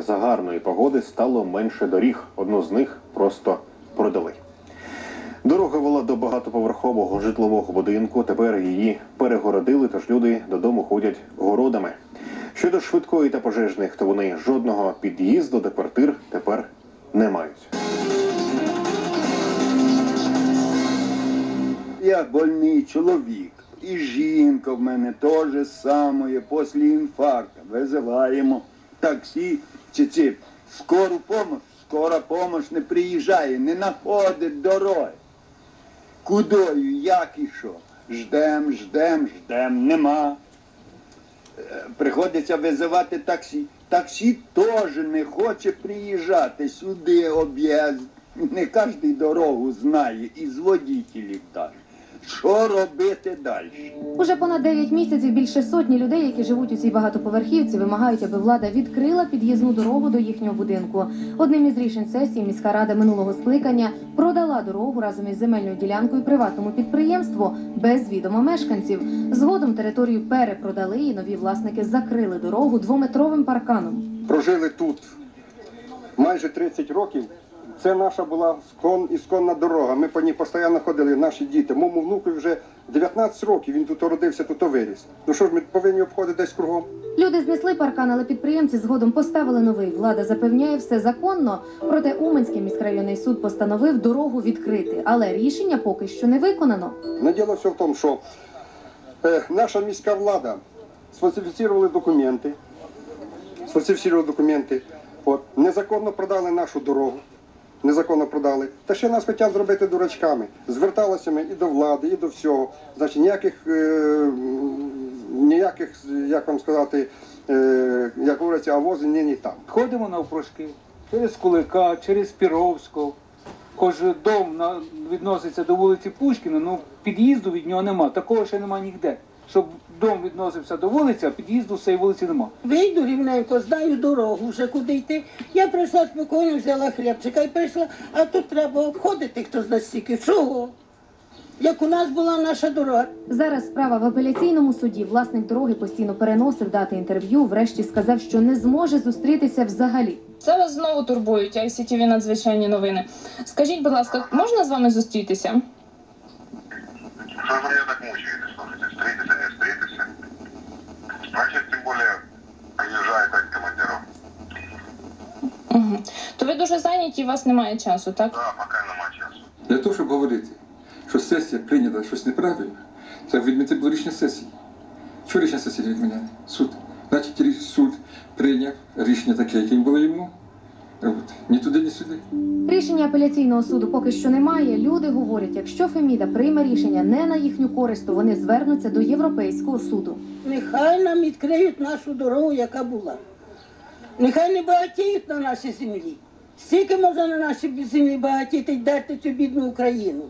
За гарної погоди стало менше доріг. Одну з них просто продали. Дорога вела до багатоповерхового житлового будинку. Тепер її перегородили, тож люди додому ходять городами. Щодо швидкої та пожежних, то вони жодного під'їзду до квартир тепер не мають. Я больний чоловік. І жінка в мене теж самое після інфаркту. Визиваємо таксі чи ці скору помощь. Скора помощь не приїжджає, не знаходить дороги. Кудою, як і що? Ждем, ждем, ждем, нема. Е, Приходиться визивати таксі. Таксі теж не хоче приїжджати сюди об'їзд. Не кожен дорогу знає, із водітелів теж. Що робити далі? Уже понад 9 місяців більше сотні людей, які живуть у цій багатоповерхівці, вимагають, аби влада відкрила під'їзну дорогу до їхнього будинку. Одним із рішень сесії міська рада минулого скликання продала дорогу разом із земельною ділянкою приватному підприємству без відома мешканців. Згодом територію перепродали і нові власники закрили дорогу двометровим парканом. прожили тут майже 30 років. Це наша була скон, ісконна дорога. Ми по ній постійно ходили, наші діти. Моєму внуку вже 19 років, він тут родився, тут виріс. Ну що ж, ми повинні обходити десь кругом. Люди знесли паркан, але підприємці згодом поставили новий. Влада запевняє все законно. Проте Уманський міськрайонний суд постановив дорогу відкрити, але рішення поки що не виконано. Но діло все в тому, що е, наша міська влада сфальсифіцировали документи, сфальсифіцировали документи, от, незаконно продали нашу дорогу. Незаконно продали. Та ще нас хочуть зробити дурачками. Зверталися ми і до влади, і до всього. Значить, ніяких, е, ніяких, як вам сказати, е, як говориться, авози ні, ні там. Ходимо навпрошки через Кулика, через Піровську. Хоч дом на, відноситься до вулиці Пушкіна, ну під'їзду від нього нема. Такого ще нема ніде. Щоб дом відносився до вулиці, а під'їзду з цієї вулиці нема. Вийду рівненько, знаю дорогу вже куди йти. Я прийшла спокійно, взяла хлібчика і прийшла, а тут треба обходити, хто зна стільки. Чого? Як у нас була наша дорога. Зараз справа в апеляційному суді. Власник дороги постійно переносив дати інтерв'ю. Врешті сказав, що не зможе зустрітися взагалі. Зараз знову турбують ICTV надзвичайні новини. Скажіть, будь ласка, можна з вами зустрітися? Же вы так мучаете, То ви дуже зайняті, і у вас немає часу, так? Да, пока нема часу. Для того, щоб говорити, що сесія прийняла щось неправильно, треба відмінити було рішення сесії. Чого рішення сесії відміняли? Суд. Значить, суд прийняв рішення таке, яким було йому. От. Ні туди, ні сюди. Рішення апеляційного суду поки що немає. Люди говорять, якщо Феміда прийме рішення не на їхню користь, то вони звернуться до Європейського суду. Нехай нам відкриють нашу дорогу, яка була. Нехай не багатіють на нашій землі. Скільки можна на нашій землі багатіти й дати цю бідну Україну?